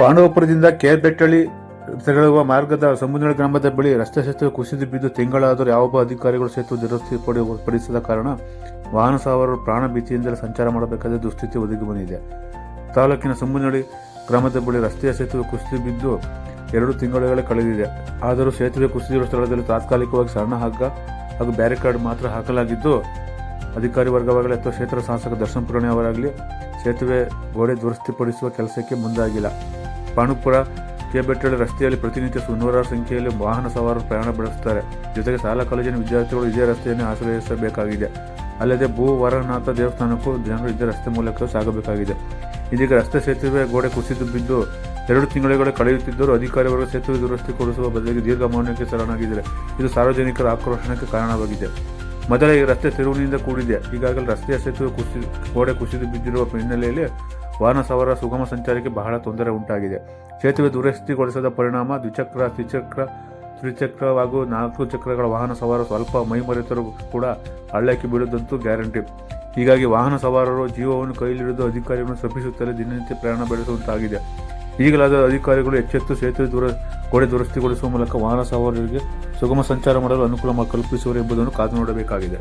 ಪಾಂಡವಪುರದಿಂದ ಕೇರ್ಬೆಟ್ಟಳ್ಳಿ ತೆರಳುವ ಮಾರ್ಗದ ಸಮುದ್ರ ಗ್ರಾಮದ ಬಳಿ ರಸ್ತೆ ಸೇತುವೆ ಕುಸಿದು ಬಿದ್ದು ತಿಂಗಳಾದರೂ ಯಾವೊಬ್ಬ ಅಧಿಕಾರಿಗಳು ಸೇತುವೆ ದುರಸ್ತಿ ಪಡಿ ಪಡಿಸದ ಕಾರಣ ವಾಹನ ಸವಾರರು ಪ್ರಾಣ ಭೀತಿಯಿಂದಲೇ ಸಂಚಾರ ಮಾಡಬೇಕಾದ ದುಸ್ಥಿತಿ ಒದಗಿ ಬಂದಿದೆ. ತಾಲೂಕಿನ ಸಮುನಳ್ಳಿ ಗ್ರಾಮದ ಬಳಿ ರಸ್ತೆಯ ಸೇತುವೆ ಕುಸಿದು ಬಿದ್ದು ಎರಡು ತಿಂಗಳುಗಳೇ ಕಳೆದಿದೆ. ಆದರೂ ಸೇತುವೆ ಕುಸಿದಿರುವ ಸ್ಥಳದಲ್ಲಿ ತಾತ್ಕಾಲಿಕವಾಗಿ ಸಣ್ಣ ಹಗ್ಗ ಹಾಗೂ ಬ್ಯಾರಿಕಾಡ್ ಮಾತ್ರ ಹಾಕಲಾಗಿದ್ದು, ಅಧಿಕಾರಿ ವರ್ಗವಾಗಲಿ ಅಥವಾ ಕ್ಷೇತ್ರ ಶಾಸಕ ದರ್ಶನ್ ಪುರಾಣಿ ಅವರಾಗಲಿ ಸೇತುವೆ ಗೋಡೆ ದುರಸ್ತಿಪಡಿಸುವ ಕೆಲಸಕ್ಕೆ ಮುಂದಾಗಿಲ್ಲ. ಪಾಣುಪುರ ಕೆಬೆಟ್ಟಳ್ಳಿ ರಸ್ತೆಯಲ್ಲಿ ಪ್ರತಿನಿತ್ಯ ನೂರಾರು ಸಂಖ್ಯೆಯಲ್ಲಿ ವಾಹನ ಸವಾರರು ಪ್ರಯಾಣ ಬೆಳೆಸುತ್ತಾರೆ. ಜೊತೆಗೆ ಶಾಲಾ ಕಾಲೇಜಿನ ವಿದ್ಯಾರ್ಥಿಗಳು ಇದೇ ರಸ್ತೆಯನ್ನು ಆಶ್ರಯಿಸಬೇಕಾಗಿದೆ. ಅಲ್ಲದೆ ಭೂ ವರನಾಥ ದೇವಸ್ಥಾನಕ್ಕೂ ಜನರು ಇದೇ ರಸ್ತೆ ಮೂಲಕ ಸಾಗಬೇಕಾಗಿದೆ. ಇದೀಗ ರಸ್ತೆ ಸೇತುವೆ ಗೋಡೆ ಕುಸಿದು ಬಿದ್ದು ಎರಡು ತಿಂಗಳುಗಳ ಕಳೆಯುತ್ತಿದ್ದರೂ ಅಧಿಕಾರಿಗಳು ಸೇತುವೆ ದುರಸ್ತಿ ಕೊಡಿಸುವ ಬದಲಿಗೆ ದೀರ್ಘ ಮೌನಕ್ಕೆ ಶರಣಾಗಿದ್ದಾರೆ. ಇದು ಸಾರ್ವಜನಿಕರ ಆಕ್ರೋಶಕ್ಕೆ ಕಾರಣವಾಗಿದೆ. ಮೊದಲ ಈ ರಸ್ತೆ ತಿರುವಿನಿಂದ ಕೂಡಿದೆ. ಈಗಾಗಲೇ ರಸ್ತೆಯ ಸೇತುವೆ ಕುಸಿದು, ಗೋಡೆ ಕುಸಿದು ಬಿದ್ದಿರುವ ಹಿನ್ನೆಲೆಯಲ್ಲಿ ವಾಹನ ಸವಾರ ಸುಗಮ ಸಂಚಾರಕ್ಕೆ ಬಹಳ ತೊಂದರೆ ಉಂಟಾಗಿದೆ. ಸೇತುವೆ ದುರಸ್ತಿಗೊಳಿಸದ ಪರಿಣಾಮ ದ್ವಿಚಕ್ರ, ತ್ರಿಚಕ್ರ ತ್ರಿಚಕ್ರ ಹಾಗೂ ನಾಲ್ಕು ಚಕ್ರಗಳ ವಾಹನ ಸವಾರ ಸ್ವಲ್ಪ ಮೈಮರೆತರು ಕೂಡ ಹಳ್ಳಕ್ಕೆ ಬೀಳುವುದಂತೂ ಗ್ಯಾರಂಟಿ. ಹೀಗಾಗಿ ವಾಹನ ಸವಾರರು ಜೀವವನ್ನು ಕೈಲಿಡಿದು ಅಧಿಕಾರಿಗಳನ್ನು ಶ್ರಮಿಸುತ್ತಲೇ ದಿನನಿತ್ಯ ಪ್ರಯಾಣ ಬೆಳೆಸುವಂತಾಗಿದೆ. ಈಗಲಾದ ಅಧಿಕಾರಿಗಳು ಎಚ್ಚೆತ್ತು ಸೇತುವೆ ದುರ, ಗೋಡೆ ದುರಸ್ತಿಗೊಳಿಸುವ ಮೂಲಕ ವಾಹನ ಸವಾರರಿಗೆ ಸುಗಮ ಸಂಚಾರ ಮಾಡಲು ಅನುಕೂಲ ಕಲ್ಪಿಸುವರು ಎಂಬುದನ್ನು ಕಾದು ನೋಡಬೇಕಾಗಿದೆ.